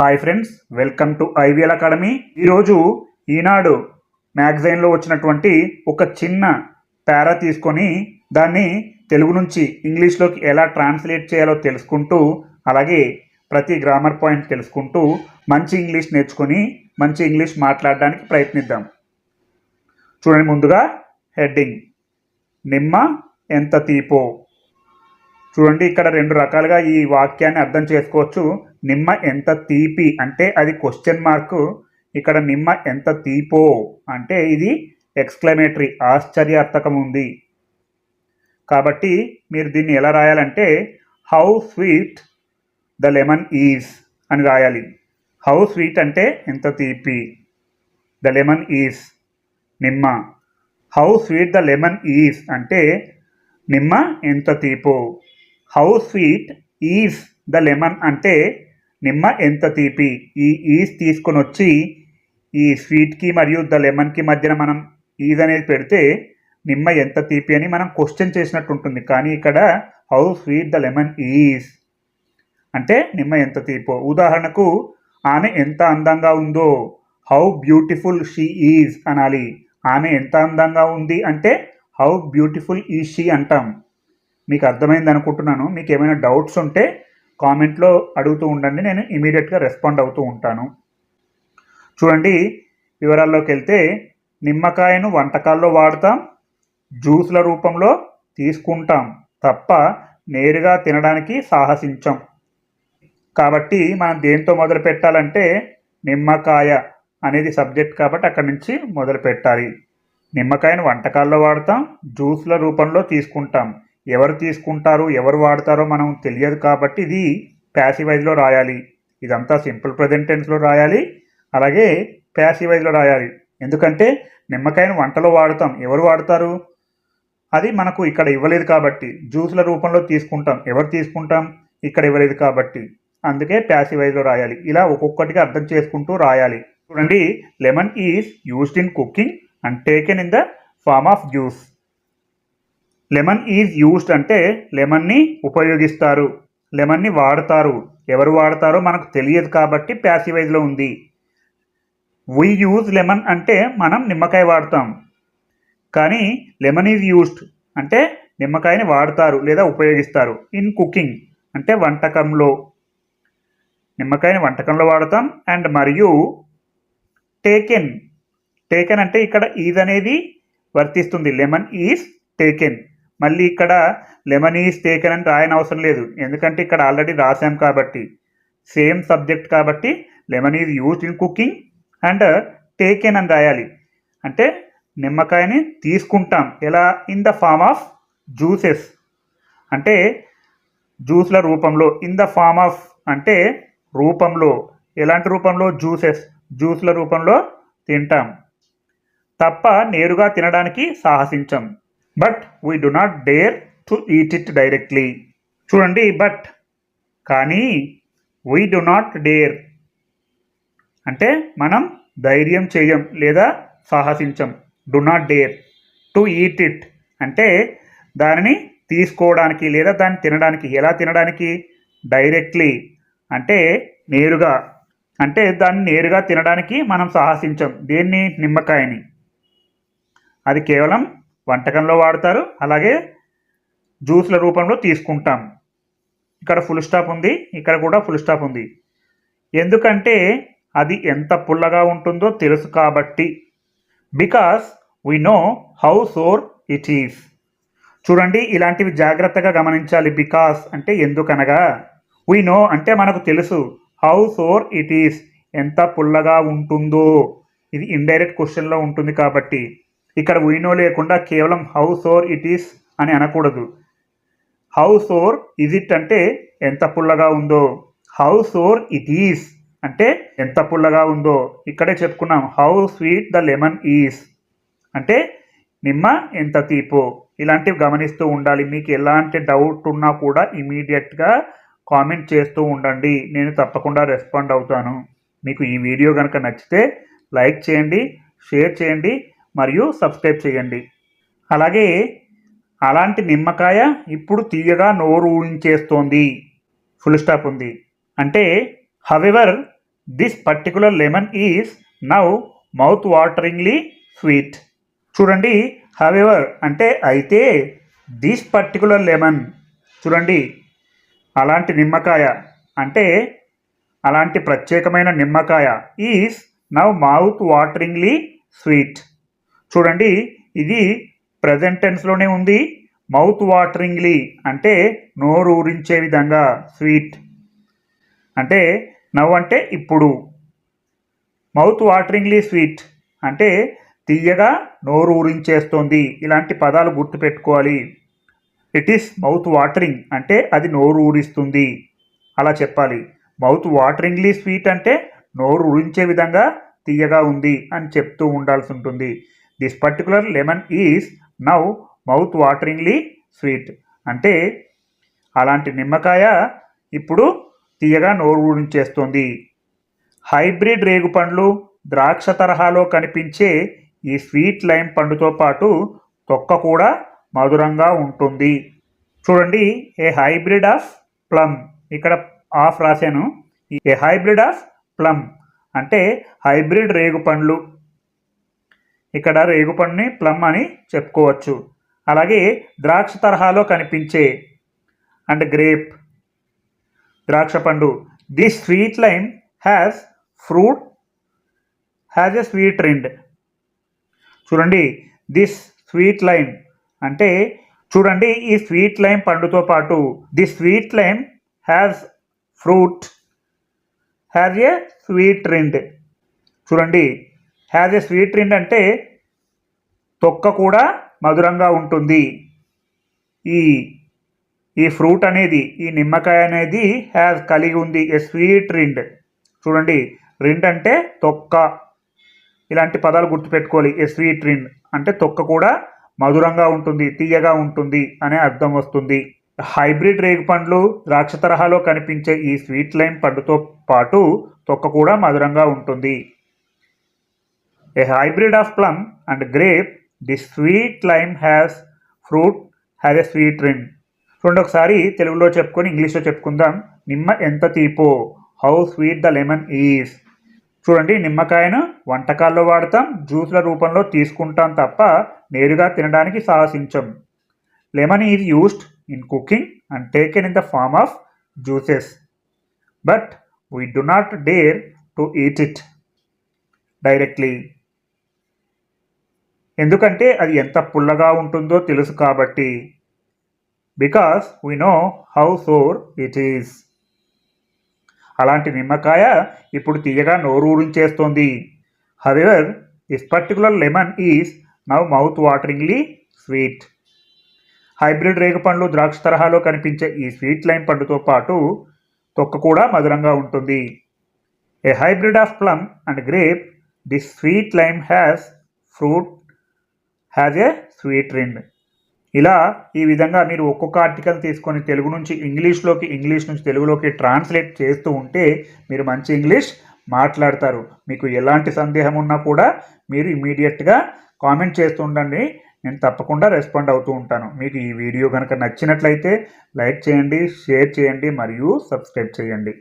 Hi friends welcome to IVL academy. ఈరోజు ఈనాడు మ్యాగజైన్లో వచ్చినటువంటి ఒక చిన్న పారా తీసుకొని దాన్ని తెలుగు నుంచి ఇంగ్లీష్లోకి ఎలా ట్రాన్స్లేట్ చేయాలో తెలుసుకుంటూ అలాగే ప్రతి గ్రామర్ పాయింట్ తెలుసుకుంటూ మంచి ఇంగ్లీష్ నేర్చుకొని మంచి ఇంగ్లీష్ మాట్లాడడానికి ప్రయత్నిద్దాం. చూడండి ముందుగా హెడ్డింగ్. నిమ్మ ఎంత తీపో. చూడండి ఇక్కడ రెండు రకాలుగా ఈ వాక్యాన్ని అర్థం చేసుకోవచ్చు. నిమ్మ ఎంత తీపి అంటే అది క్వశ్చన్ మార్క్ ఇక్కడ నిమ్మ ఎంత తీపో అంటే ఇది ఎక్స్క్లమేటరీ ఆశ్చర్యార్థకం ఉంది. కాబట్టి మీరు దీన్ని ఎలా రాయాలంటే how sweet the lemon is అని రాయాలి. హౌ స్వీట్ అంటే ఎంత తీపి? ద లెమన్ ఈజ్ నిమ్మ. How sweet the lemon is అంటే నిమ్మ ఎంత తీపో? How sweet is the lemon అంటే నిమ్మ ఎంత తీపి? ఈ ఈజ్ తీసుకొని వచ్చి ఈ స్వీట్కి మరియు ద లెమన్కి మధ్యన మనం ఈజ్ అనేది పెడితే నిమ్మ ఎంత తీపి అని మనం క్వశ్చన్ చేసినట్టు ఉంటుంది. కానీ ఇక్కడ how sweet the lemon is అంటే నిమ్మ ఎంత తీపో? ఉదాహరణకు ఆమె ఎంత అందంగా ఉందో హౌ బ్యూటిఫుల్ షీ ఈజ్ అనాలి. ఆమె ఎంత అందంగా ఉంది అంటే హౌ బ్యూటిఫుల్ ఈ షీ అంటాం. మీకు అర్థమైంది అనుకుంటున్నాను. మీకు ఏమైనా డౌట్స్ ఉంటే కామెంట్లో అడుగుతూ ఉండండి. నేను ఇమీడియట్గా రెస్పాండ్ అవుతూ ఉంటాను. చూడండి వివరాల్లోకి వెళ్తే నిమ్మకాయను వంటకాల్లో వాడతాం జ్యూస్ల రూపంలో తీసుకుంటాం తప్ప నేరుగా తినడానికి సాహసించం. కాబట్టి మనం దేంతో మొదలు పెట్టాలంటే నిమ్మకాయ అనేది సబ్జెక్ట్ కాబట్టి అక్కడి నుంచి మొదలు పెట్టాలి. నిమ్మకాయను వంటకాల్లో వాడతాం జ్యూస్ల రూపంలో తీసుకుంటాం. ఎవరు తీసుకుంటారు ఎవరు వాడతారో మనం తెలియదు కాబట్టి ఇది ప్యాసివైజ్లో రాయాలి. ఇదంతా సింపుల్ ప్రజెంట్ టెన్స్లో రాయాలి. అలాగే ప్యాసివైజ్లో రాయాలి. ఎందుకంటే నిమ్మకాయను వంటలో వాడతాం. ఎవరు వాడతారు? అది మనకు ఇక్కడ ఇవ్వలేదు కాబట్టి జ్యూస్ల రూపంలో తీసుకుంటాం. ఎవరు తీసుకుంటాం? ఇక్కడ ఇవ్వలేదు కాబట్టి. అందుకే ప్యాసివైజ్లో రాయాలి. ఇలా ఒక్కొక్కటిగా అర్థం చేసుకుంటూ రాయాలి. చూడండి lemon is used in cooking and taken in the form of juice lemon is used అంటే లెమన్ని ఉపయోగిస్తారు. లెమన్ని వాడతారు. ఎవరు వాడతారో మనకు తెలియదు కాబట్టి ప్యాసివైజ్లో ఉంది. వీ యూజ్ లెమన్ అంటే మనం నిమ్మకాయ వాడతాం. కానీ లెమన్ ఈజ్ యూస్డ్ అంటే నిమ్మకాయని వాడతారు లేదా ఉపయోగిస్తారు. ఇన్ కుకింగ్ అంటే వంటకంలో. నిమ్మకాయని వంటకంలో వాడతాం. అండ్ మరియు టేకెన్ టేకెన్ అంటే ఇక్కడ ఈజ్ అనేది వర్తిస్తుంది. లెమన్ ఈజ్ టేకెన్ మళ్ళీ ఇక్కడ లెమన్ ఈజ్ టేకెన్ అని రాయని అవసరం లేదు. ఎందుకంటే ఇక్కడ ఆల్రెడీ రాసాం కాబట్టి. సేమ్ సబ్జెక్ట్ కాబట్టి lemon is used in cooking and taken అని రాయాలి. అంటే నిమ్మకాయని తీసుకుంటాం. ఎలా? In the form of juices అంటే జ్యూస్ల రూపంలో. ఇన్ ద ఫామ్ ఆఫ్ అంటే రూపంలో. ఎలాంటి రూపంలో? జ్యూసెస్ జ్యూస్ల రూపంలో తింటాం. తప్ప నేరుగా తినడానికి సాహసించం. But we do not dare to eat it directly చూడండి బట్ కానీ వీ డు నాట్ డేర్ అంటే మనం ధైర్యం చేయం లేదా సాహసించం. Do not dare to eat it అంటే దానిని తీసుకోవడానికి లేదా దాన్ని తినడానికి ఎలా తినడానికి? డైరెక్ట్లీ అంటే నేరుగా. అంటే దాన్ని నేరుగా తినడానికి మనం సాహసించం. దేన్ని? నిమ్మకాయని. అది కేవలం వంటకంలో వాడతారు. అలాగే జ్యూస్ల రూపంలో తీసుకుంటాం. ఇక్కడ ఫుల్ స్టాప్ ఉంది. ఇక్కడ కూడా ఫుల్ స్టాప్ ఉంది. ఎందుకంటే అది ఎంత పుల్లగా ఉంటుందో తెలుసు కాబట్టి. Because we know how sour it is చూడండి ఇలాంటివి జాగ్రత్తగా గమనించాలి. బికాస్ అంటే ఎందుకనగా? వీ నో అంటే మనకు తెలుసు హౌ సోర్ ఇట్ ఈస్ ఎంత పుల్లగా ఉంటుందో. ఇది ఇండైరెక్ట్ క్వశ్చన్లో ఉంటుంది కాబట్టి. ఇక్కడ వీనో లేకుండా కేవలం హౌస్ ఓర్ ఇట్ ఈస్ అని అనకూడదు. హౌస్ ఓర్ ఇజ్ ఇట్ అంటే ఎంత పుల్లగా ఉందో. హౌస్ ఓర్ ఇట్ ఈస్ అంటే ఎంత పుల్లగా ఉందో. ఇక్కడే చెప్పుకున్నాం how sweet the lemon is అంటే నిమ్మ ఎంత తీపో. ఇలాంటివి గమనిస్తూ ఉండాలి. మీకు ఎలాంటి డౌట్ ఉన్నా కూడా ఇమీడియట్గా కామెంట్ చేస్తూ ఉండండి. నేను తప్పకుండా రెస్పాండ్ అవుతాను. మీకు ఈ వీడియో కనుక నచ్చితే లైక్ చేయండి షేర్ చేయండి. మరియు సబ్స్క్రైబ్ చేయండి. అలాగే అలాంటి నిమ్మకాయ ఇప్పుడు తీయగా నోరు ఊహించేస్తోంది. ఫుల్ స్టాప్ ఉంది. అంటే however this particular lemon is now mouth wateringly sweet చూడండి హవెవర్ అంటే అయితే దిస్ పర్టికులర్ లెమన్ చూడండి అలాంటి నిమ్మకాయ అంటే అలాంటి ప్రత్యేకమైన నిమ్మకాయ is now mouth wateringly sweet చూడండి ఇది ప్రజెంట్ టెన్స్లోనే ఉంది. మౌత్ వాటరింగ్లీ అంటే నోరు ఊరించే విధంగా స్వీట్ అంటే నవ్ అంటే ఇప్పుడు. మౌత్ వాటరింగ్లీ స్వీట్ అంటే తీయగా నోరు ఊరించేస్తోంది. ఇలాంటి పదాలు గుర్తుపెట్టుకోవాలి. ఇట్ ఈస్ మౌత్ వాటరింగ్ అంటే అది నోరు ఊరిస్తుంది. అలా చెప్పాలి. మౌత్ వాటరింగ్లీ స్వీట్ అంటే నోరు ఊరించే విధంగా తీయగా ఉంది అని చెప్తూ ఉండాల్సి ఉంటుంది. This particular lemon is now mouth wateringly sweet అంటే అలాంటి నిమ్మకాయ ఇప్పుడు తీయగా నోరు ఊడించేస్తుంది హైబ్రిడ్ రేగుపండ్లు ద్రాక్ష తరహాలో కనిపించే ఈ స్వీట్ లైమ్ పండుతో పాటు తొక్క కూడా మధురంగా ఉంటుంది. చూడండి ఏ హైబ్రిడ్ ఆఫ్ ప్లమ్? ఇక్కడ ఆఫ్ రాశాను. A hybrid of plum? అంటే హైబ్రిడ్ రేగుపండ్లు ఇక్కడ రేగుపండుని ప్లమ్ అని చెప్పుకోవచ్చు. అలాగే ద్రాక్ష తరహాలో కనిపించే అండ్ గ్రేప్ ద్రాక్ష పండు. The sweet lime has fruit has a sweet rind చూడండి దిస్ స్వీట్ లైమ్ అంటే చూడండి ఈ స్వీట్ లైమ్ పండుతో పాటు the sweet lime has fruit has a sweet rind చూడండి హ్యాజ్ ఏ స్వీట్ రిండ్ అంటే తొక్క కూడా మధురంగా ఉంటుంది. ఈ ఈ ఫ్రూట్ అనేది ఈ నిమ్మకాయ అనేది హ్యాజ్ కలిగి ఉంది. ఏ స్వీట్ రిండ్ చూడండి రిండ్ అంటే తొక్క. ఇలాంటి పదాలు గుర్తుపెట్టుకోవాలి. ఏ స్వీట్ రిండ్ అంటే తొక్క కూడా మధురంగా ఉంటుంది తీయగా ఉంటుంది అనే అర్థం వస్తుంది. హైబ్రిడ్ రేగు పండ్లు ద్రాక్ష తరహాలో కనిపించే ఈ స్వీట్ లైమ్ పండుతో పాటు తొక్క కూడా మధురంగా ఉంటుంది. A hybrid of plum and grape the sweet lime has fruit has a sweet rind చూడండి ఒకసారి తెలుగులో చెప్పుకొని ఇంగ్లీష్లో చెప్పుకుందాం. నిమ్మ ఎంత తీపో? How sweet the lemon is చూడండి నిమ్మకాయను వంటకాల్లో వాడతాం జ్యూస్ల రూపంలో తీసుకుంటాం తప్ప నేరుగా తినడానికి సాహసించం. Lemon is used in cooking and taken in the form of juices but we do not dare to eat it directly ఎందుకంటే అది ఎంత పుల్లగా ఉంటుందో తెలుసు కాబట్టి. Because we know how sour it is అలాంటి నిమ్మకాయ ఇప్పుడు తీయగా నోరూరించేస్తోంది however this particular lemon is now mouth wateringly sweet hybrid రేగుపండ్లు ద్రాక్ష తరహాలో కనిపించే ఈ స్వీట్ లైమ్ పండుతో పాటు తొక్క కూడా మధురంగా ఉంటుంది. A hybrid of plum and grape this sweet lime has fruit has a sweet rind ఇలా ఈ విధంగా మీరు ఒక్కొక్క ఆర్టికల్ తీసుకొని తెలుగు నుంచి ఇంగ్లీష్లోకి ఇంగ్లీష్ నుంచి తెలుగులోకి ట్రాన్స్లేట్ చేస్తూ ఉంటే మీరు మంచి ఇంగ్లీష్ మాట్లాడతారు. మీకు ఎలాంటి సందేహం ఉన్నా కూడా మీరు ఇమీడియట్గా కామెంట్ చేస్తూ ఉండండి. నేను తప్పకుండా రెస్పాండ్ అవుతూ ఉంటాను. మీకు ఈ వీడియో కనుక నచ్చినట్లయితే లైక్ చేయండి షేర్ చేయండి మరియు సబ్స్క్రైబ్ చేయండి.